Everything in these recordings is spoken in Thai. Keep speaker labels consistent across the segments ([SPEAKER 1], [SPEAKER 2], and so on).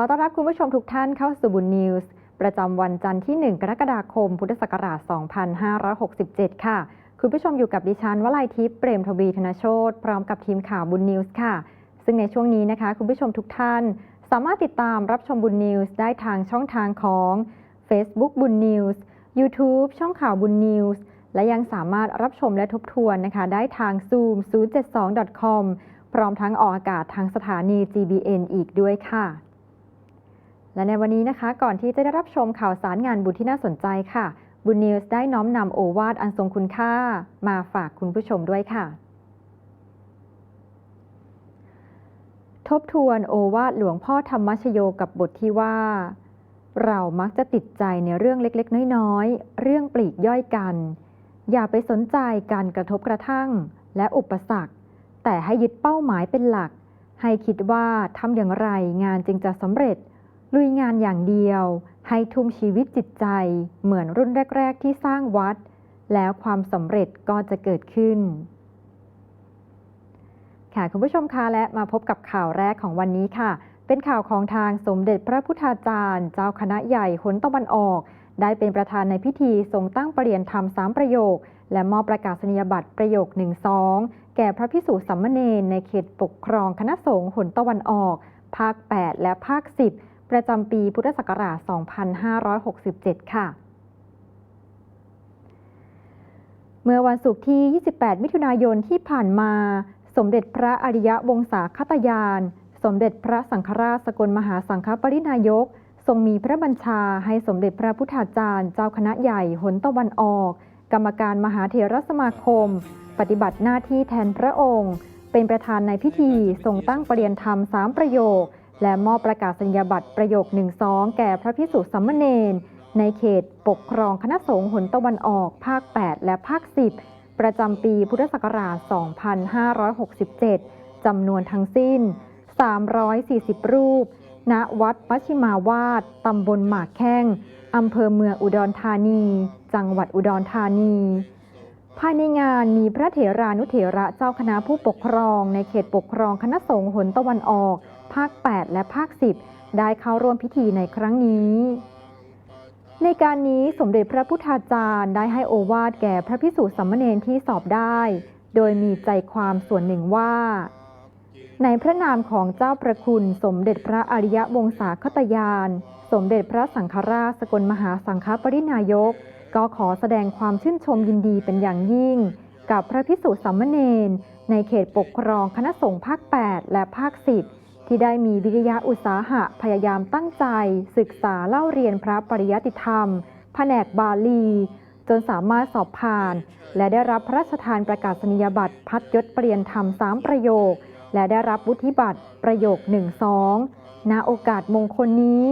[SPEAKER 1] อต้อนรับคุณผู้ชมทุกท่านเข้าสู่บุญนิวส์ประจำวันจันทร์ที่ 1 กรกฎาคม พุทธศักราช 2567 ค่ะ คุณผู้ชมอยู่กับดิฉันวลัยทิพย์เปรมทวีธนโชตพร้อมกับทีมข่าวบุญนิวส์ค่ะ ซึ่งในช่วงนี้นะคะ คุณผู้ชมทุกท่าน สามารถติดตามรับชมบุญนิวส์ได้ทางช่องทางของ Facebook บุญนิวส์ YouTube ช่องข่าวบุญนิวส์และยังสามารถรับชมและทบทวนนะคะ ได้ทาง Zoom 072.com พร้อมทั้งออกอากาศทางสถานี GBN อีกด้วยค่ะ และในวันนี้นะคะ ก่อนที่จะได้รับชมข่าวสารงานบุญที่น่าสนใจค่ะ บุญนิวส์ได้น้อมนำโอวาทอันทรงคุณค่า มาฝากคุณผู้ชมด้วยค่ะ ทบทวนโอวาทหลวงพ่อธรรมชโยกับบทที่ว่า เรามักจะติดใจในเรื่องเล็กๆ น้อยๆ เรื่องปลีกย่อยกัน อย่าไปสนใจการกระทบกระทั่งและอุปสรรค แต่ให้ยึดเป้าหมายเป็นหลัก ให้คิดว่าทำอย่างไรงานจึงจะสำเร็จ ลุยงานอย่างเดียว ให้ทุ่มชีวิตจิตใจ เหมือนรุ่นแรก ๆ ที่สร้างวัด แล้วความสำเร็จก็จะเกิดขึ้น ค่ะคุณผู้ชมคะและมาพบกับข่าวแรกของวันนี้ค่ะ เป็นข่าวของทางสมเด็จพระพุทธาจารย์ เจ้าคณะใหญ่หนตะวันออก ได้เป็นประธานในพิธีทรงตั้งประเรียนธรรมสามประโยค และมอบประกาศนียบัตรประโยคหนึ่งสองแก่พระพิสุสัมมเนรในเขตปกครองคณะสงฆ์หนตะวันออก ภาค 8 และภาค 10 ประจำปีพุทธศักราช 2567 ค่ะ เมื่อวันศุกร์ที่ 28 มิถุนายนที่ผ่านมา สมเด็จพระอริยะวงศาคตยาน สมเด็จพระสังฆราชสกลมหาสังฆปรินายก ทรงมีพระบัญชาให้สมเด็จพระพุทธาจารย์ เจ้าคณะใหญ่หนตะวันออก กรรมการมหาเถรสมาคม ปฏิบัติหน้าที่แทนพระองค์ เป็นประธานในพิธีทรงตั้งประเรียนธรรมสามประโยค และมอบประกาศนียบัตรประโยคหนึ่งสองแก่พระพิสุสัมมเนรในเขตปกครองคณะสงฆ์หนตะวันออกภาค 8 และภาค 10 ประจำปีพุทธศักราช 2567 จำนวนทั้งสิ้น 340 รูป ณ วัดมัชชิมาวาดตำบลหมากแข้งอำเภอเมืองอุดรธานี จังหวัดอุดรธานี ภายในงานมีพระเถรานุเถระเจ้าคณะผู้ปกครอง ในเขตปกครองคณะสงฆ์หนตะวันออก ภาค 8 และภาค 10 ได้เข้าร่วมพิธีในครั้งนี้ ในการนี้สมเด็จพระพุทธาจารย์ได้ให้โอวาทแก่พระพิสุสัมมเนรที่สอบได้ โดยมีใจความส่วนหนึ่งว่า ในพระนามของเจ้าประคุณสมเด็จพระอริยวงศาคตยาน สมเด็จพระสังฆราชสกลมหาสังฆปรินายก ก็ขอแสดงความชื่นชมยินดีเป็นอย่างยิ่งกับพระพิสุสัมมเนรในเขตปกครองคณะสงฆ์ภาค 8 และภาค 10 ที่ได้มีวิริยะอุตสาหะพยายามตั้งใจ ศึกษาเล่าเรียนพระปริยติธรรม แผนกบาลี จนสามารถสอบผ่าน และได้รับพระราชทานประกาศนียบัตรพัดยศเปลี่ยนธรรมสามประโยค และได้รับวุฒิบัตรประโยคหนึ่งสองณโอกาสมงคลนี้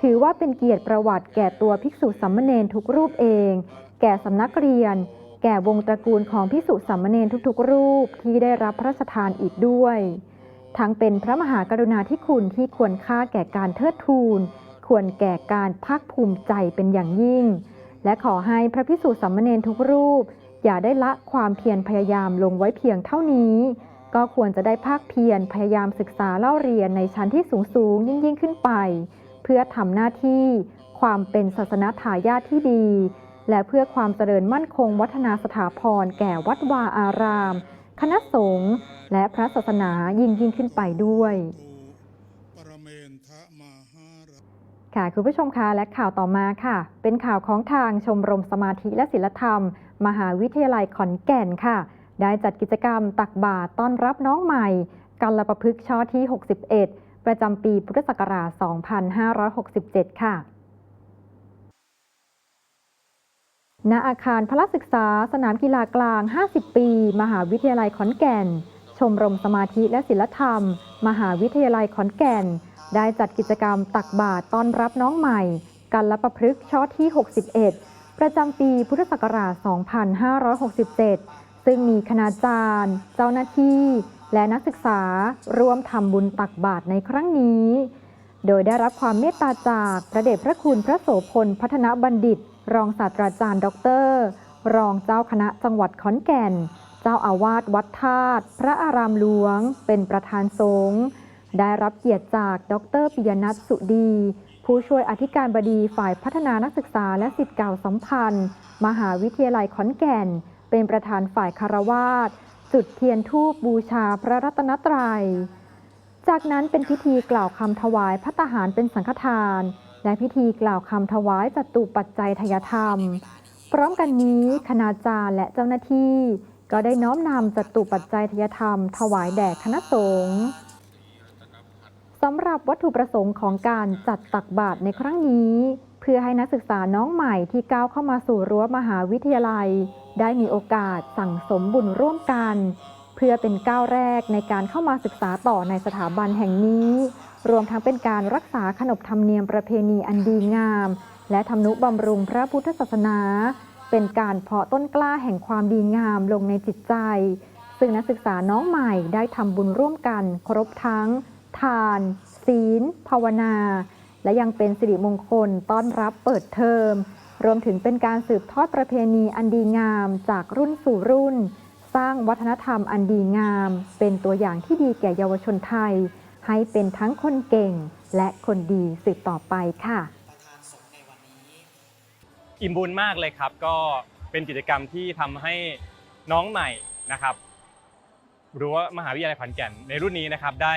[SPEAKER 1] ถือว่าเป็นเกียรติประวัติแก่ตัวภิกษุสัมมเนรทุกรูปเอง แก่สำนักเรียน แก่วงตระกูลของภิกษุสัมมเนรทุกๆ รูปที่ได้รับพระราชทานอีกด้วย ทั้งเป็นพระมหากรุณาธิคุณที่ควรค่าแก่การเทิดทูน ควรแก่การภาคภูมิใจเป็นอย่างยิ่ง และขอให้พระภิกษุสัมมเนรทุกรูป อย่าได้ละความเพียรพยายามลงไว้เพียงเท่านี้ ก็ควรจะได้ภาคเพียรพยายามศึกษาเล่าเรียนในชั้นที่สูงสูงยิ่งยิ่งขึ้นไป เพื่อทำหน้าที่ความเป็นศาสนทายาทที่ดี และเพื่อความเจริญมั่นคงวัฒนาสถาพรแก่วัดวาอาราม คณะสงฆ์และพระศาสนายิ่งยิ่งขึ้นไปด้วย
[SPEAKER 2] ปรเมนทะมหารา
[SPEAKER 1] ค่ะคุณผู้ชมคะและข่าวต่อมาค่ะ เป็นข่าวของทางชมรมสมาธิและศิลธรรม มหาวิทยาลัยขอนแก่นค่ะ ได้จัดกิจกรรมตักบาตรต้อนรับน้องใหม่ กัลประพฤกษ์ช่อที่ 61 ประจำปีพุทธศักราช 2567 ค่ะ ณอาคารพละศึกษา สนามกีฬากลาง 50 ปี มหาวิทยาลัยขอนแก่น ชมรมสมาธิและศิลธรรม มหาวิทยาลัยขอนแก่น ได้จัดกิจกรรมตักบาตรต้อนรับน้องใหม่ กันละประพฤกษ์ช่อที่ 61 ประจำปีพุทธศักราช 2567 ซึ่งมีคณาจารย์ เจ้าหน้าที่ และนักศึกษาร่วมทำบุญตักบาตรในครั้งนี้ โดยได้รับความเมตตาจากพระเดชพระคุณพระโสพลพัฒนบัณฑิต รองศาสตราจารย์ ดรวรองเจ้าคณะจังหวัดขอนแก่น เจ้าอาวาสวัดธาตุพระอารามหลวง เป็นประธานสงฆ์ได้รับเกียรติจากดรปิยนัทสุดี ผู้ช่วยอธิการบดีฝ่ายพัฒนานักศึกษาและสิทธิ์เก่าสัมพันธ์ มหาวิทยาลัยขอนแก่น เป็นประธานฝ่ายคารวาสจุดเทียนทูปบูชาพระรัตนตรัย จากนั้นเป็นพิธีกล่าวคำถวายพัตตาหารเป็นสังฆทาน และพิธีกล่าวคำถวายจตุปัจจัยทยธรรม พร้อมกันนี้คณาจารย์และเจ้าหน้าที่ ก็ได้น้อมนำจตุปัจจัยทยธรรม ถวายแด่คณะสงฆ์สำหรับวัตถุประสงค์ของการจัดตักบาตรในครั้งนี้ เพื่อให้นักศึกษาน้องใหม่ที่ก้าวเข้ามาสู่รั้วมหาวิทยาลัย ได้มีโอกาสสั่งสมบุญร่วมกัน พื่อเป็นก้าวแรกในการเข้ามาศึกษาต่อในสถาบันแห่งนี้ รวมทั้งเป็นการรักษาขนบธรรมเนียมประเพณีอันดีงาม และทำนุบำรุงพระพุทธศาสนา เป็นการเพาะต้นกล้าแห่งความดีงามลงในจิตใจ ซึ่งนักศึกษาน้องใหม่ได้ทำบุญร่วมกัน ครบทั้ง ทาน ศีล ภาวนา และยังเป็นสิริมงคลต้อนรับเปิดเทอม รวมถึงเป็นการสืบทอดประเพณีอันดีงามจากรุ่นสู่รุ่น สร้างวัฒนธรรมอันดีงาม เป็นตัวอย่างที่ดีแก่เยาวชนไทย ให้เป็นทั้งคนเก่งและคนดีสืบต่อไปค่ะ
[SPEAKER 3] อิ่มบุญมากเลยครับ ก็เป็นกิจกรรมที่ทำให้น้องใหม่นะครับหรั้วมหาวิทยาลัยขอนแก่นในรุ่นนี้นะครับได้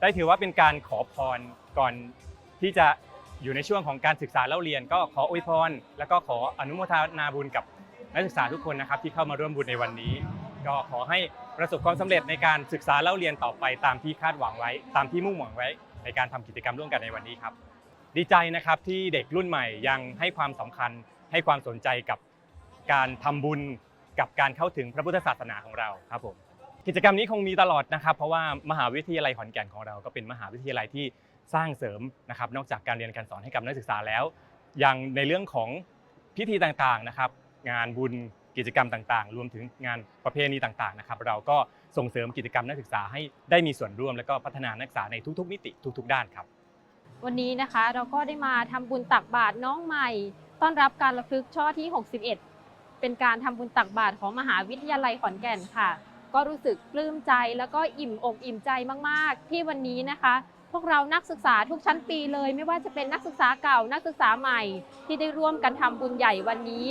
[SPEAKER 3] ได้ถือว่าเป็นการขอพรก่อนที่จะอยู่ในช่วงของการศึกษาเล่าเรียน ก็ขออวยพร แล้วก็ขออนุโมทนาบุญกับ นักศึกษาทุกคนนะครับที่เข้ามาร่วมบุญในวันนี้ ก็ขอให้ประสบความสำเร็จในการศึกษาเล่าเรียนต่อไปตามที่คาดหวังไว้ ตามที่มุ่งหวังไว้ ในการทำกิจกรรมร่วมกันในวันนี้ครับ ดีใจนะครับที่เด็กรุ่นใหม่ยังให้ความสำคัญ ให้ความสนใจกับการทำบุญกับการเข้าถึงพระพุทธศาสนาของเราครับผมกิจกรรมนี้คงมีตลอดนะครับ เพราะว่ามหาวิทยาลัยขอนแก่นของเราก็เป็นมหาวิทยาลัยที่สร้างเสริมนะครับ นอกจากการเรียนการสอนให้กับนักศึกษาแล้ว ยังในเรื่องของพิธีต่างๆนะครับ งานบุญกิจกรรมต่างๆ รวมถึงงานประเพณีต่างๆนะครับ เราก็ส่งเสริมกิจกรรมนักศึกษาให้ได้มีส่วนร่วม และก็พัฒนานักศึกษาในทุกๆมิติทุก ๆ ด้านครับ
[SPEAKER 4] วันนี้นะคะเราก็ได้มาทำบุญตักบาตรน้องใหม่ ต้อนรับการระลึกช่อที่ 61 เป็นการทำบุญตักบาตรของมหาวิทยาลัยขอนแก่นค่ะ ก็รู้สึกปลื้มใจแล้วก็อิ่มอกอิ่มใจมากๆ ที่วันนี้นะคะ พวกเรานักศึกษาทุกชั้นปีเลย ไม่ว่าจะเป็นนักศึกษาเก่านักศึกษาใหม่ ที่ได้ร่วมกันทำบุญใหญ่วันนี้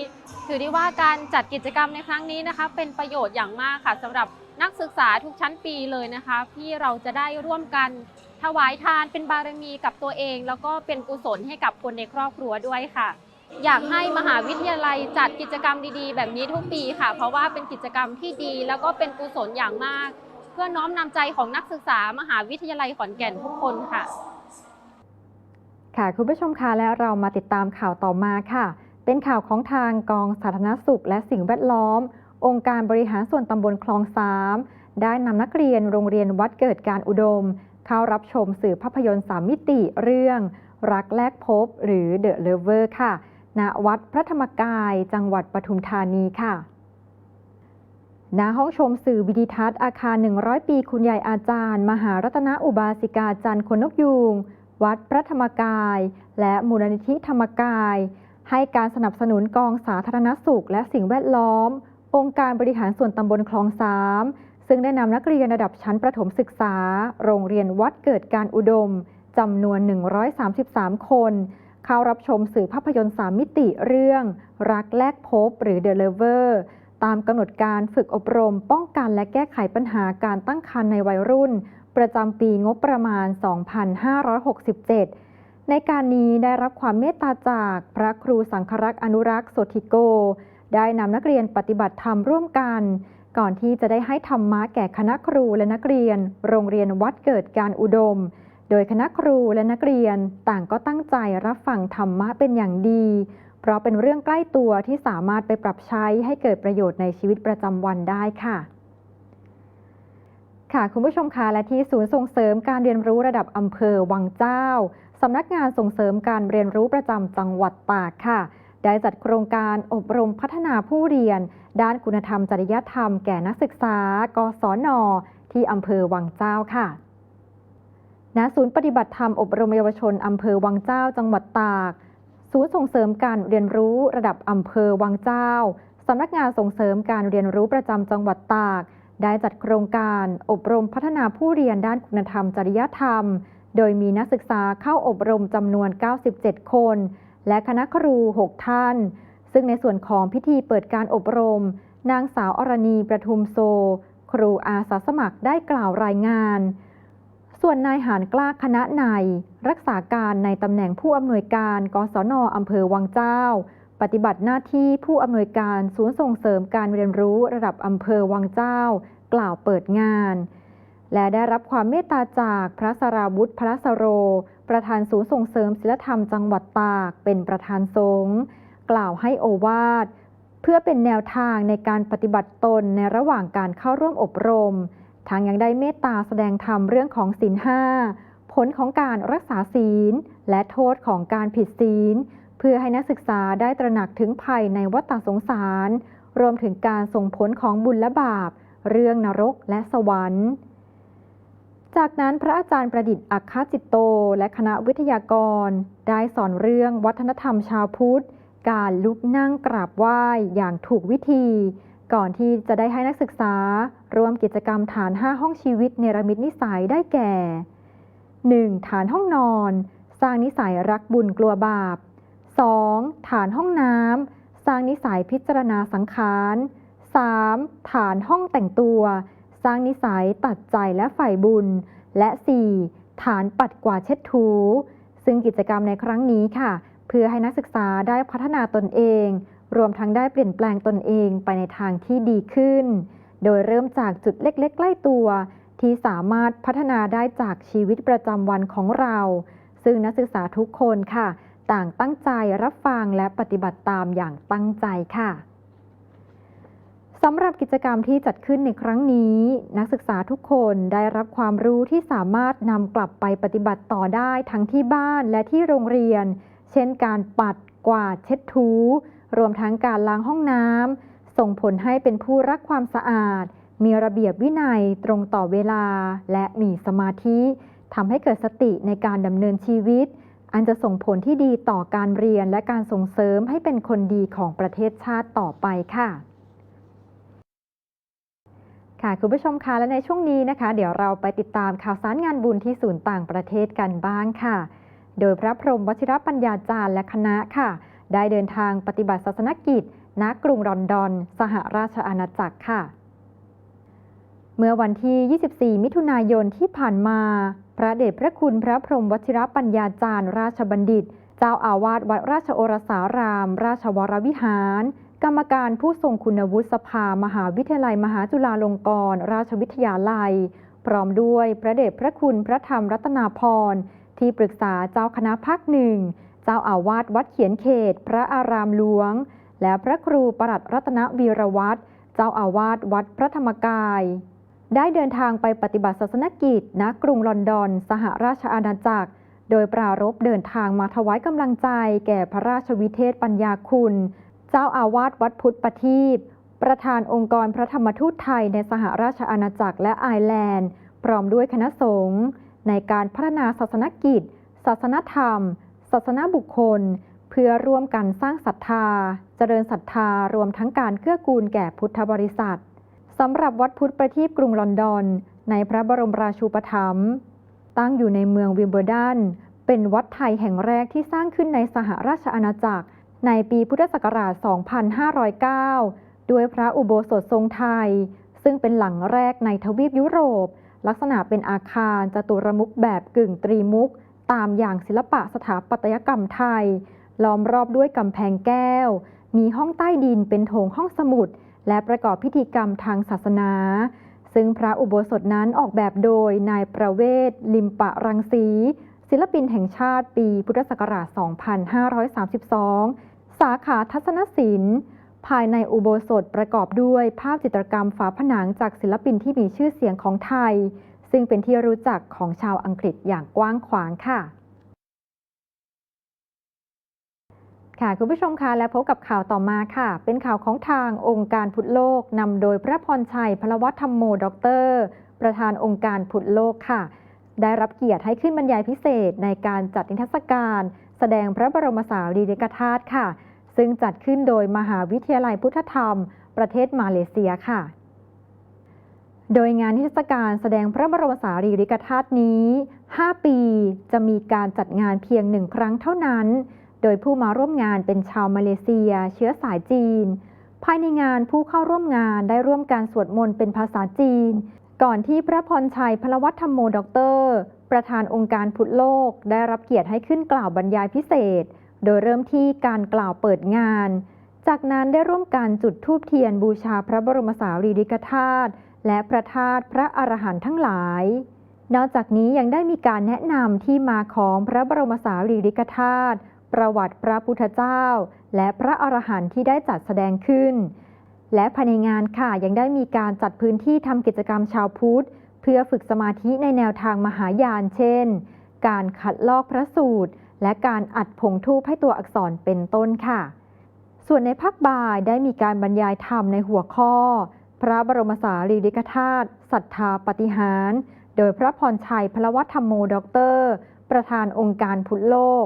[SPEAKER 4] ถือได้ว่าการจัดกิจกรรมในครั้งนี้นะคะ เป็นประโยชน์อย่างมากค่ะสำหรับนักศึกษาทุกชั้นปีเลยนะคะ ที่เราจะได้ร่วมกันถวายทานเป็นบารมีกับตัวเอง แล้วก็เป็นกุศลให้กับคนในครอบครัวด้วยค่ะ อยากให้มหาวิทยาลัยจัดกิจกรรมดีๆ แบบนี้ทุกปีค่ะ เพราะว่าเป็นกิจกรรมที่ดี แล้วก็เป็นกุศลอย่างมาก พื่อน้อมนำใจของนักศึกษามหาวิทยาลัยขอนแก่นทุกคนค่ะ
[SPEAKER 1] ค่ะคุณผู้ชมคะแล้วเรามาติดตามข่าวต่อมาค่ะ เป็นข่าวของทางกองสาธารณสุขและสิ่งแวดล้อม องค์การบริหารส่วนตำบลคลองสามได้นำนักเรียนโรงเรียนวัดเกิดการอุดม เข้ารับชมสื่อภาพยนตร์สามมิติเรื่อง รักแลกพบหรือ The Lover ค่ะณวัดพระธรรมกายจังหวัดปทุมธานีค่ะ ณห้องชมสื่อวิดิทัศน์อาคาร 100 ปี คุณยายอาจารย์ มหารัตนอุบาสิกาจันทร์คนนกยูง วัดพระธรรมกาย และมูลนิธิธรรมกาย ให้การสนับสนุนกองสาธารณสุข และสิ่งแวดล้อม องค์การบริหารส่วนตำบลคลองสามซึ่งได้นำนักเรียนระดับชั้นประถมศึกษา โรงเรียนวัดเกิดการอุดมจำนวน 133 คน เข้ารับชมสื่อภาพยนตร์ 3 มิติเรื่อง รักแลกพบหรือ The Lover ตามกำหนดการฝึกอบรม ป้องกันและแก้ไขปัญหาการตั้งครรภ์ในวัยรุ่น ประจำปีงบประมาณ 2567 ในการนี้ได้รับความเมตตาจากพระครูสังครักษ์อนุรักษ์โสธิโก ได้นำนักเรียนปฏิบัติธรรมร่วมกัน ก่อนที่จะได้ให้ธรรมะแก่คณะครูและนักเรียน โรงเรียนวัดเกิดการอุดม โดยคณะครูและนักเรียนต่างก็ตั้งใจรับฟังธรรมะเป็นอย่างดี เพราะเป็นเรื่องใกล้ตัวที่สามารถไปปรับใช้ให้เกิดประโยชน์ในชีวิตประจำวันได้ค่ะ ค่ะคุณผู้ชมคะและที่ศูนย์ส่งเสริมการเรียนรู้ระดับอำเภอวังเจ้าสำนักงานส่งเสริมการเรียนรู้ประจำจังหวัดตากค่ะ ได้จัดโครงการอบรมพัฒนาผู้เรียน ด้านคุณธรรมจริยธรรมแก่นักศึกษากศน ที่อำเภอวังเจ้าค่ะณศูนย์ปฏิบัติธรรมอบรมเยาวชนอำเภอวังเจ้าจังหวัดตาก ศูนย์ส่งเสริมการเรียนรู้ระดับอำเภอวังเจ้า สำนักงานส่งเสริมการเรียนรู้ประจำจังหวัดตาก ได้จัดโครงการอบรมพัฒนาผู้เรียนด้านคุณธรรมจริยธรรม โดยมีนักศึกษาเข้าอบรมจำนวน 97 คน และคณะครู 6 ท่าน ซึ่งในส่วนของพิธีเปิดการอบรม นางสาวอรณีประทุมโซ ครูอาสาสมัครได้กล่าวรายงาน ส่วนนายหานกล้าคณะนายรักษาการในตำแหน่งผู้อำนวยการกศนอำเภอวังเจ้า ปฏิบัติหน้าที่ผู้อำนวยการศูนย์ส่งเสริมการเรียนรู้ระดับอำเภอวังเจ้า กล่าวเปิดงาน และได้รับความเมตตาจากพระสราวุธพระสโร ประธานศูนย์ส่งเสริมศิลธรรมจังหวัดตากเป็นประธานสงฆ์กล่าวให้โอวาทเพื่อเป็นแนวทางในการปฏิบัติตนในระหว่างการเข้าร่วมอบรม ทางยังได้เมตตาแสดงธรรมเรื่องของศีลห้าผลของการรักษาศีล และโทษของการผิดศีล เพื่อให้นักศึกษาได้ตระหนักถึงภัยในวัฏสงสาร รวมถึงการส่งผลของบุญและบาป เรื่องนรกและสวรรค์ จากนั้นพระอาจารย์ประดิษฐ์อัคคจิตโต และคณะวิทยากร ได้สอนเรื่องวัฒนธรรมชาวพุทธ การลุกนั่งกราบไหว้อย่างถูกวิธี ก่อนที่จะได้ให้นักศึกษาร่วมกิจกรรมฐาน 5 ห้องชีวิตเนรมิตนิสัยได้แก่ 1. ฐานห้องนอน สร้างนิสัยรักบุญกลัวบาป 2. ฐานห้องน้ำสร้างนิสัยพิจารณาสังขาร 3. ฐานห้องแต่งตัว สร้างนิสัยตัดใจและฝ่ายบุญ และ 4. ฐานปัดกวาดเช็ดถู ซึ่งกิจกรรมในครั้งนี้ค่ะ เพื่อให้นักศึกษาได้พัฒนาตนเอง รวมทั้งได้เปลี่ยนแปลงตนเองไปในทางที่ดีขึ้น โดยเริ่มจากจุดเล็ก ๆ ใกล้ตัว ที่สามารถพัฒนาได้จากชีวิตประจำวันของเรา ซึ่งนักศึกษาทุกคนค่ะ ต่างตั้งใจรับฟังและปฏิบัติตามอย่างตั้งใจค่ะสำหรับกิจกรรมที่จัดขึ้นในครั้งนี้ นักศึกษาทุกคนได้รับความรู้ที่สามารถนำกลับไปปฏิบัติต่อได้ทั้งที่บ้านและที่โรงเรียน เช่นการปัดกวาดเช็ดถู รวมทั้งการล้างห้องน้ำส่งผลให้เป็นผู้รักความสะอาด มีระเบียบวินัยตรงต่อเวลา และมีสมาธิทำให้เกิดสติในการดำเนินชีวิต อันจะส่งผลที่ดีต่อการเรียนและการส่งเสริมให้เป็นคนดีของประเทศชาติต่อไปค่ะค่ะคุณผู้ชมคะและในช่วงนี้นะคะ เดี๋ยวเราไปติดตามข่าวสารงานบุญที่ศูนย์ต่างประเทศกันบ้างค่ะ โดยพระพรหมวชิรปัญญาจารย์และคณะค่ะ ได้เดินทางปฏิบัติศาสนกิจ ณ กรุงลอนดอน สหราชอาณาจักรค่ะ เมื่อวันที่ 24 มิถุนายนที่ผ่านมา พระเดชพระคุณพระพรหมวชิรปัญญาจารย์ ราชบัณฑิต เจ้าอาวาสวัดราชโอรสาราม ราชวรวิหาร กรรมการผู้ทรงคุณวุฒิสภา มหาวิทยาลัย มหาจุฬาลงกรณราชวิทยาลัย พร้อมด้วยพระเดชพระคุณพระธรรมรัตนาพรที่ปรึกษาเจ้าคณะภาคหนึ่ง เจ้าอาวาสวัดเขียนเขต พระอารามหลวง และพระครูประหลัดรัตนวีรวัตรเจ้าอาวาสวัดพระธรรมกาย ได้เดินทางไปปฏิบัติศาสนกิจณกรุงลอนดอน สหราชอาณาจักร โดยปรารภเดินทางมาถวายกำลังใจ แก่พระราชวิเทศปัญญาคุณ เจ้าอาวาสวัดพุทธประทีปประธานองค์กรพระธรรมทูตไทยในสหราชอาณาจักรและไอร์แลนด์ พร้อมด้วยคณะสงฆ์ในการพัฒนาศาสนกิจ ศาสนธรรม ศาสนาบุคคล เพื่อร่วมกันสร้างศรัทธา เจริญศรัทธารวมทั้งการเกื้อกูลแก่พุทธบริษัทสำหรับวัดพุทธประทีปกรุงลอนดอน ในพระบรมราชูปถัมภ์ตั้งอยู่ในเมืองวิมเบิลดันเป็นวัดไทยแห่งแรกที่สร้างขึ้นในสหราชอาณาจักร ในปีพุทธศักราช 2509 ด้วยพระอุโบสถทรงไทย ซึ่งเป็นหลังแรกในทวีปยุโรป ลักษณะเป็นอาคารจตุรมุขแบบกึ่งตรีมุข ตามอย่างศิลปะสถาปัตยกรรมไทย ล้อมรอบด้วยกำแพงแก้ว มีห้องใต้ดินเป็นโถงห้องสมุด และประกอบพิธีกรรมทางศาสนา ซึ่งพระอุโบสถนั้นออกแบบโดยนายประเวศ ลิมปะรังสี ศิลปินแห่งชาติปีพุทธศักราช 2532 สาขาทัศนศิลป์ภายในอุโบสถประกอบด้วยภาพจิตรกรรมฝาผนังจากศิลปินที่มีชื่อเสียงของไทย ซึ่งเป็นที่รู้จักของชาวอังกฤษอย่างกว้างขวางค่ะ ค่ะคุณผู้ชมคะและพบกับข่าวต่อมาค่ะ เป็นข่าวของทางองค์การพุทธโลกนำโดยพระพรชัยพลวัฒธรรมโมด็อกเตอร์ ประธานองค์การพุทธโลกค่ะ ได้รับเกียรติให้ขึ้นบรรยายพิเศษในการจัดนิทรรศการ แสดงพระบรมสารีริกธาตุค่ะ ซึ่งจัดขึ้นโดยมหาวิทยาลัยพุทธธรรม ประเทศมาเลเซียค่ะ โดยงานนิทรรศการแสดงพระบรมสารีริกธาตุนี้ 5 ปีจะมีการจัดงานเพียงหนึ่งครั้งเท่านั้น โดยผู้มาร่วมงานเป็นชาวมาเลเซีย เชื้อสายจีน ภายในงานผู้เข้าร่วมงานได้ร่วมการสวดมนต์เป็นภาษาจีน ก่อนที่พระพรชัยพลวัฒธรรมโมด็อกเตอร์ ประธานองค์การพุทธโลกได้รับเกียรติให้ขึ้นกล่าวบรรยายพิเศษ โดยเริ่มที่การกล่าวเปิดงาน จากนั้นได้ร่วมการจุดธูปเทียนบูชาพระบรมสารีริกธาตุ และพระธาตุพระอรหันต์ทั้งหลาย นอกจากนี้ยังได้มีการแนะนำที่มาของพระบรมสารีริกธาตุประวัติพระพุทธเจ้า และพระอรหันต์ที่ได้จัดแสดงขึ้น และภายในงานค่ะยังได้มีการจัดพื้นที่ทำกิจกรรมชาวพุทธ เพื่อฝึกสมาธิในแนวทางมหายานเช่น การขัดลอกพระสูตร และการอัดผงทูปให้ตัวอักษรเป็นต้นค่ะ ส่วนในภาคบ่ายได้มีการบรรยายธรรมในหัวข้อ พระบรมสารีริกธาตุศรัทธาปฏิหาร โดยพระพรชัยพลวัฒธรรมโมด็อกเตอร์ ประธานองค์การพุทธโลก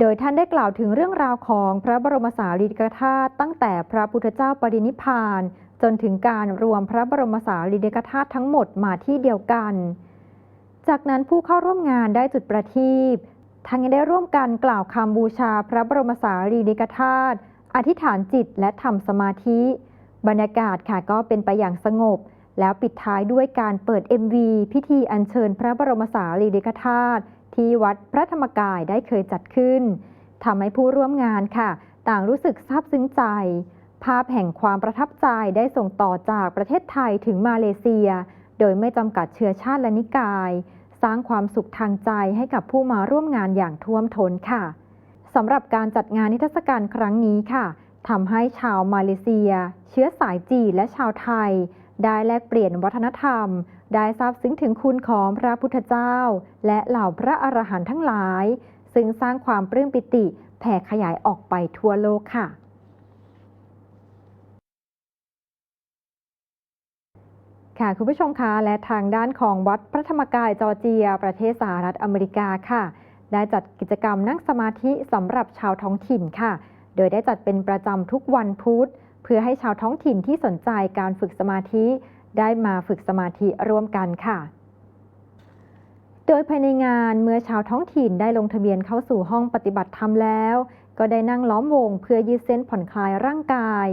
[SPEAKER 1] โดยท่านได้กล่าวถึงเรื่องราวของพระบรมสารีริกธาตุตั้งแต่พระพุทธเจ้าปรินิพาน จนถึงการรวมพระบรมสารีริกธาตุทั้งหมดมาที่เดียวกัน จากนั้นผู้เข้าร่วมงานได้จุดประทีปทั้งยังได้ร่วมกันกล่าวคำบูชาพระบรมสารีริกธาตุอธิษฐานจิตและทำสมาธิ บรรยากาศค่ะก็เป็นไปอย่างสงบ แล้วปิดท้ายด้วยการเปิด MV พิธีอัญเชิญพระบรมสารีริกธาตุที่วัดพระธรรมกายได้เคยจัดขึ้นทำให้ผู้ร่วมงานค่ะ ต่างรู้สึกซาบซึ้งใจ ภาพแห่งความประทับใจได้ส่งต่อจากประเทศไทยถึงมาเลเซีย โดยไม่จำกัดเชื้อชาติและนิกาย สร้างความสุขทางใจให้กับผู้มาร่วมงานอย่างท่วมท้นค่ะสำหรับการจัดงานนิทรรศการครั้งนี้ค่ะ ทำให้ชาวมาเลเซีย เชื้อสายจีนและชาวไทย ได้แลกเปลี่ยนวัฒนธรรม ได้ทราบซึ้งถึงคุณของพระพุทธเจ้า และเหล่าพระอรหันต์ทั้งหลาย ซึ่งสร้างความปลื้มปิติแผ่ขยายออกไปทั่วโลกค่ะ ค่ะคุณผู้ชมคะและทางด้านของวัดพระธรรมกายจอร์เจีย ประเทศสหรัฐอเมริกาค่ะ ได้จัดกิจกรรมนั่งสมาธิสำหรับชาวท้องถิ่นค่ะ โดยได้จัดเป็นประจำทุกวันพุธเพื่อให้ชาวท้องถิ่นที่สนใจการฝึกสมาธิ ได้มาฝึกสมาธิร่วมกันค่ะ โดยภายในงานเมื่อชาวท้องถิ่นได้ลงทะเบียนเข้าสู่ห้องปฏิบัติธรรมแล้ว ก็ได้นั่งล้อมวงเพื่อยืดเส้นผ่อนคลายร่างกาย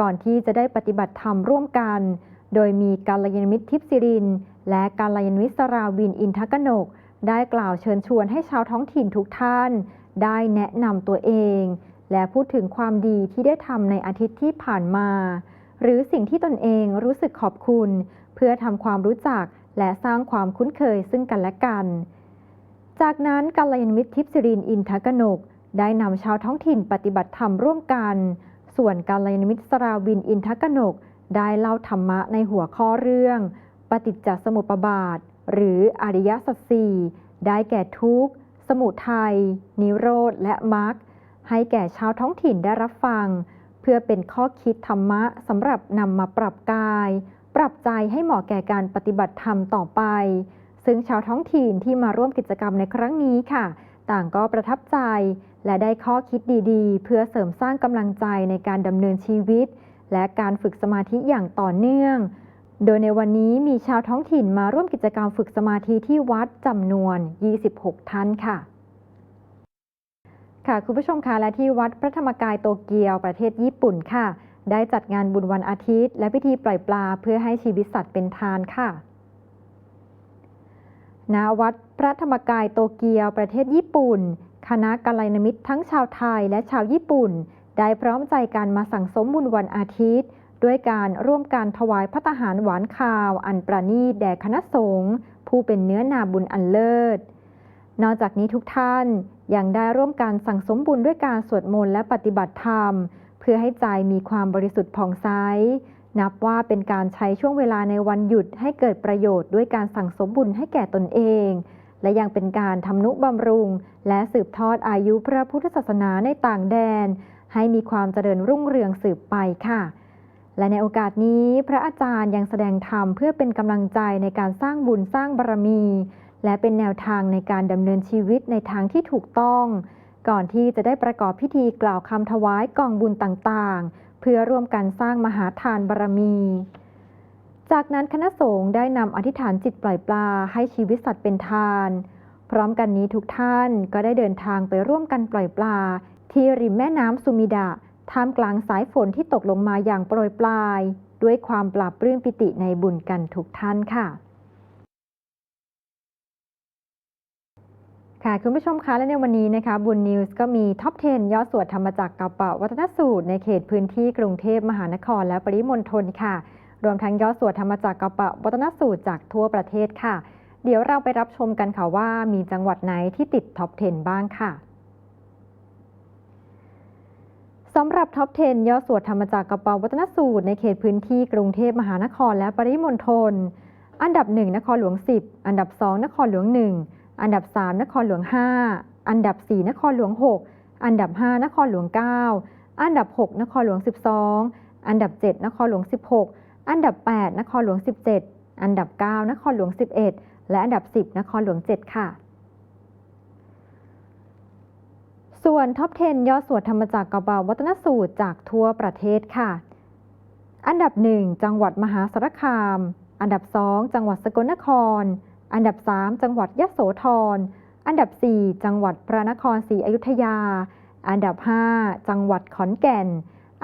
[SPEAKER 1] ก่อนที่จะได้ปฏิบัติธรรมร่วมกัน โดยมีกาลยานมิตรทิพย์สิริน และกาลยานมิตรสราวินอินทกนก ได้กล่าวเชิญชวนให้ชาวท้องถิ่นทุกท่าน ได้แนะนำตัวเอง และพูดถึงความดีที่ได้ทำในอาทิตย์ที่ผ่านมา หรือสิ่งที่ตนเองรู้สึกขอบคุณ เพื่อทำความรู้จักและสร้างความคุ้นเคยซึ่งกันและกัน จากนั้นกัลยาณมิตรทิพย์สิรินอินทกนก ได้นำชาวท้องถิ่นปฏิบัติธรรมร่วมกัน ส่วนกัลยาณมิตรสราวินอินทกนก ได้เล่าธรรมะในหัวข้อเรื่อง ปฏิจจสมุปบาท หรืออริยสัจสี่ได้แก่ทุกข์ สมุทัยนิโรธและมรรค ให้แก่ชาวท้องถิ่นได้รับฟัง เพื่อเป็นข้อคิดธรรมะสำหรับนำมาปรับกาย ปรับใจให้เหมาะแก่การปฏิบัติธรรมต่อไป ซึ่งชาวท้องถิ่นที่มาร่วมกิจกรรมในครั้งนี้ค่ะ ต่างก็ประทับใจ และได้ข้อคิดดีๆ เพื่อเสริมสร้างกำลังใจในการดำเนินชีวิต และการฝึกสมาธิอย่างต่อเนื่อง โดยในวันนี้มีชาวท้องถิ่นมาร่วมกิจกรรมฝึกสมาธิที่วัดจำนวน 26 ท่านค่ะ ค่ะคุณผู้ชมคะและที่วัดพระธรรมกายโตเกียวประเทศญี่ปุ่นค่ะ ได้จัดงานบุญวันอาทิตย์ และพิธีปล่อยปลาเพื่อให้ชีวิตสัตว์เป็นทานค่ะณวัดพระธรรมกายโตเกียวประเทศญี่ปุ่น คณะกัลยาณมิตรทั้งชาวไทยและชาวญี่ปุ่น ได้พร้อมใจกันมาสั่งสมบุญวันอาทิตย์ ด้วยการร่วมการถวายพระทหารหวานคาว อันประณีตแด่คณะสงฆ์ผู้เป็นเนื้อนาบุญอันเลิศ นอกจากนี้ทุกท่าน ยังได้ร่วมการสั่งสมบุญด้วยการสวดมนต์และปฏิบัติธรรม เพื่อให้ใจมีความบริสุทธิ์ผ่องใสนับว่าเป็นการใช้ช่วงเวลาในวันหยุดให้เกิดประโยชน์ด้วยการสั่งสมบุญให้แก่ตนเอง และยังเป็นการทำนุบำรุง และสืบทอดอายุพระพุทธศาสนาในต่างแดน ให้มีความเจริญรุ่งเรืองสืบไปค่ะ และในโอกาสนี้พระอาจารย์ยังแสดงธรรมเพื่อเป็นกำลังใจในการสร้างบุญสร้างบารมี และเป็นแนวทางในการดำเนินชีวิตในทางที่ถูกต้อง ก่อนที่จะได้ประกอบพิธีกล่าวคำถวายกองบุญต่างๆ เพื่อร่วมกันสร้างมหาทานบารมี จากนั้นคณะสงฆ์ได้นำอธิษฐานจิตปล่อยปลาให้ชีวิตสัตว์เป็นทาน พร้อมกันนี้ทุกท่านก็ได้เดินทางไปร่วมกันปล่อยปลา ที่ริมแม่น้ำสุมิดะท่ามกลางสายฝนที่ตกลงมาอย่างโปรยปลาย ด้วยความปราบปลื้มปิติในบุญกันทุกท่านค่ะ ค่ะ คุณผู้ชมคะและในวันนี้นะคะบุญนิวส์ก็มีท็อป 10 ยอดสวดธรรมจักรกับปะวัฒนสูตร ในเขตพื้นที่กรุงเทพมหานครและปริมณฑลค่ะ รวมทั้งยอดสวดธรรมจักรกับปะวัฒนสูตรจากทั่วประเทศค่ะ เดี๋ยวเราไปรับชมกันค่ะว่ามีจังหวัดไหนที่ติดท็อป 10 บ้างค่ะสำหรับท็อป 10 ยอดสวดธรรมจักรกับปะวัฒนสูตร ในเขตพื้นที่กรุงเทพมหานครและปริมณฑลอันดับ 1 นครหลวง 10 อันดับ 2 นครหลวง 1 อันดับ 3 นครหลวง 5 อันดับ 4 นครหลวง 6 อันดับ 5 นครหลวง 9 อันดับ 6 นครหลวง 12 อันดับ 7 นครหลวง 16 อันดับ 8 นครหลวง 17 อันดับ 9 นครหลวง 11 และอันดับ 10 นครหลวง 7 ค่ะ ส่วนท็อป 10 ยอดสวดธรรมจักรกบาวัฒนสูตรจากทั่วประเทศค่ะ อันดับ 1 จังหวัดมหาสารคาม อันดับ 2 จังหวัดสกลนคร อันดับ 3 จังหวัดยะโสธร อันดับ 4 จังหวัดพระนครศรีอยุธยา อันดับ 5 จังหวัดขอนแก่น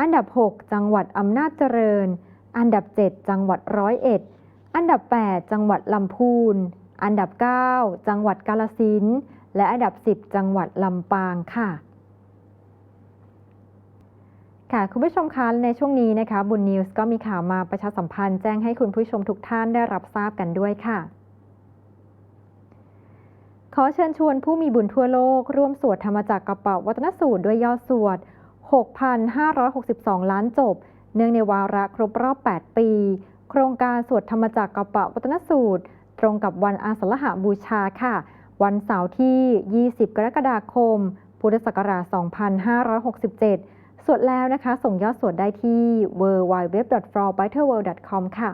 [SPEAKER 1] อันดับ 6 จังหวัดอำนาจเจริญ อันดับ 7 จังหวัดร้อยเอ็ด อันดับ 8 จังหวัดลำพูน อันดับ 9 จังหวัดกาลสินและอันดับ 10 จังหวัดลำปางค่ะค่ะคุณผู้ชมคะในช่วงนี้นะคะบุญนิวส์ก็มีข่าวมาประชาสัมพันธ์แจ้งให้คุณผู้ชมทุกท่านได้รับทราบกันด้วยค่ะ ขอเชิญชวนผู้มีบุญทั่วโลก ร่วมสวดธรรมจักรกระเป๋าวัฒนสูตรด้วยยอดสวด 6,562 ล้านจบ เนื่องในวาระครบรอบ 8 ปี โครงการสวดธรรมจักรกระเป๋าวัฒนสูตร ตรงกับวันอาสาฬหบูชาค่ะ วันเสาร์ที่ 20 กรกฎาคม พุทธศักราช 2567 สวดแล้วนะคะ ส่งยอดสวดได้ที่ www.flowbitterworld.com ค่ะ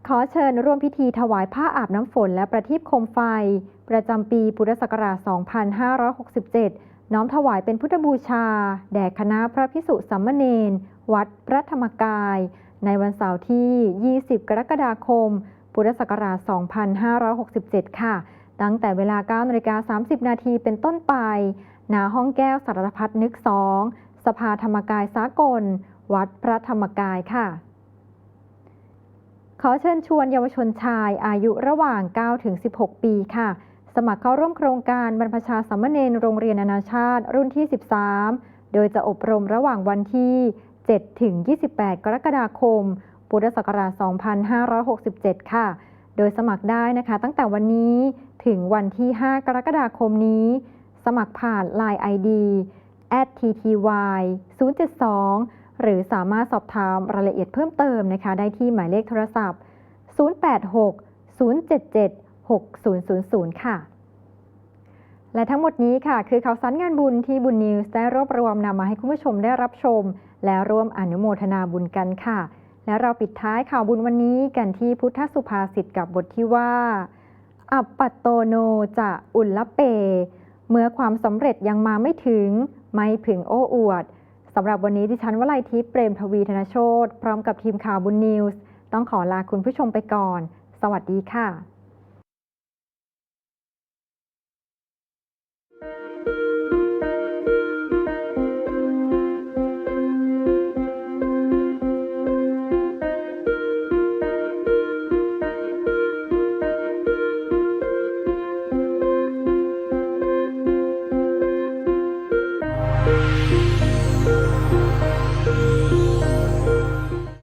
[SPEAKER 1] ข อเชิญร่วมพิธีถวายผ้าอาบน้ำฝนและประทีปโคมไฟ ประจำปีพุทธศักราช 2567 น้อมถวายเป็นพุทธบูชา แด่คณะพระพิสุสามมเณรวัดพระธรรมกาย ในวันเสาร์ที่ 20 กรกฎาคม พุทธศักราช 2567 ค่ะ ตั้งแต่เวลา9นาฬิกา30 นาทีเป็นต้นไป ณ ห้องแก้วสารพัดนึกสอง สภาธรรมกายสากล วัดพระธรรมกายค่ะ ขอเชิญชวนเยาวชนชายอายุระหว่าง 9 ถึง 16 ปีค่ะ สมัครเข้าร่วมโครงการบรรพชาสามเณรโรงเรียนนานาชาติ รุ่นที่ 13 โดยจะอบรมระหว่างวันที่ 7 ถึง 28 กรกฎาคม พุทธศักราช 2567 ค่ะ โดยสมัครได้นะคะ ตั้งแต่วันนี้ถึงวันที่ 5 กรกฎาคมนี้ สมัครผ่าน Line ID @tty 072 หรือสามารถสอบถามรายละเอียดเพิ่มเติมนะคะได้ที่หมายเลขโทรศัพท์ 086 077 6000 ค่ะ และทั้งหมดนี้ค่ะ คือข่าวสารงานบุญที่บุญนิวส์ได้รวบรวมนำมาให้คุณผู้ชมได้รับชม และร่วมอนุโมทนาบุญกันค่ะ และเราปิดท้ายข่าวบุญวันนี้กันที่พุทธสุภาษิตกับบทที่ว่า อัปปัตโตโนจะอุลละเป เมื่อความสำเร็จยังมาไม่ถึง ไม่พึงโอ้อวด สำหรับวันนี้ดิฉันวลัยทิพย์เปรมทวีธนโชตพร้อมกับทีมข่าวบุญนิวส์ ต้องขอลาคุณผู้ชมไปก่อน สวัสดีค่ะ